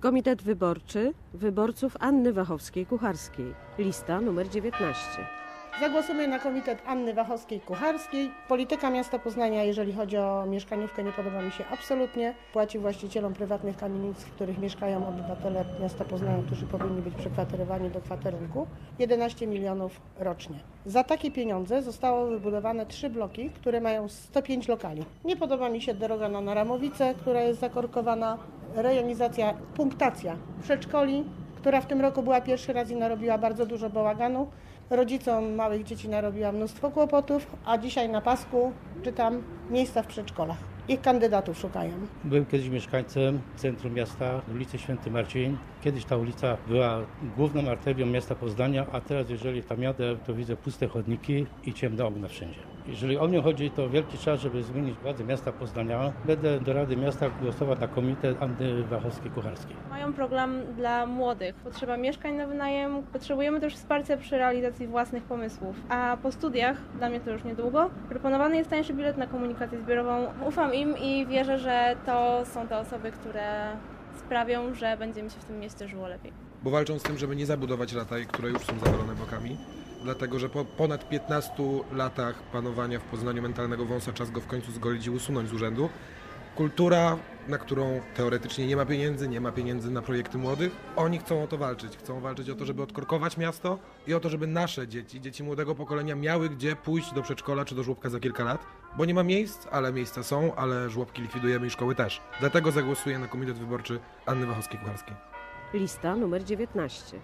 Komitet Wyborczy Wyborców Anny Wachowskiej-Kucharskiej. Lista numer 19. Zagłosujemy na komitet Anny Wachowskiej-Kucharskiej. Polityka miasta Poznania, jeżeli chodzi o mieszkaniówkę, nie podoba mi się absolutnie. Płaci właścicielom prywatnych kamienic, w których mieszkają obywatele miasta Poznania, którzy powinni być przekwaterowani do kwaterunku, 11 milionów rocznie. Za takie pieniądze zostało wybudowane trzy bloki, które mają 105 lokali. Nie podoba mi się droga na Naramowice, która jest zakorkowana, rejonizacja, punktacja przedszkoli, która w tym roku była pierwszy raz i narobiła bardzo dużo bałaganu. Rodzicom małych dzieci narobiła mnóstwo kłopotów, a dzisiaj na pasku czytam miejsca w przedszkolach. Ich kandydatów szukają. Byłem kiedyś mieszkańcem centrum miasta, ulicy Święty Marcin. Kiedyś ta ulica była główną arterią miasta Poznania, a teraz jeżeli tam jadę, to widzę puste chodniki i ciemne okna wszędzie. Jeżeli o mnie chodzi, to wielki czas, żeby zmienić władzę miasta Poznania. Będę do Rady Miasta głosował na komitet Anny Wachowskiej-Kucharskiej. Mają program dla młodych. Potrzeba mieszkań na wynajem. Potrzebujemy też wsparcia przy realizacji własnych pomysłów. A po studiach, dla mnie to już niedługo, proponowany jest tańszy bilet na komunikację zbiorową. Ufam im i wierzę, że to są te osoby, które sprawią, że będzie mi się w tym mieście żyło lepiej. bo walczą z tym, żeby nie zabudować lataj, które już są zawalone blokami. Dlatego, że po ponad 15 latach panowania w Poznaniu mentalnego wąsa czas go w końcu zgolić i usunąć z urzędu. Kultura, na którą teoretycznie nie ma pieniędzy, nie ma pieniędzy na projekty młodych, oni chcą o to walczyć. Chcą walczyć o to, żeby odkorkować miasto i o to, żeby nasze dzieci, dzieci młodego pokolenia miały gdzie pójść do przedszkola czy do żłobka za kilka lat, bo nie ma miejsc, ale miejsca są, ale żłobki likwidujemy i szkoły też. Dlatego zagłosuję na komitet wyborczy Anny Wachowskiej-Kucharskiej. Lista numer 19.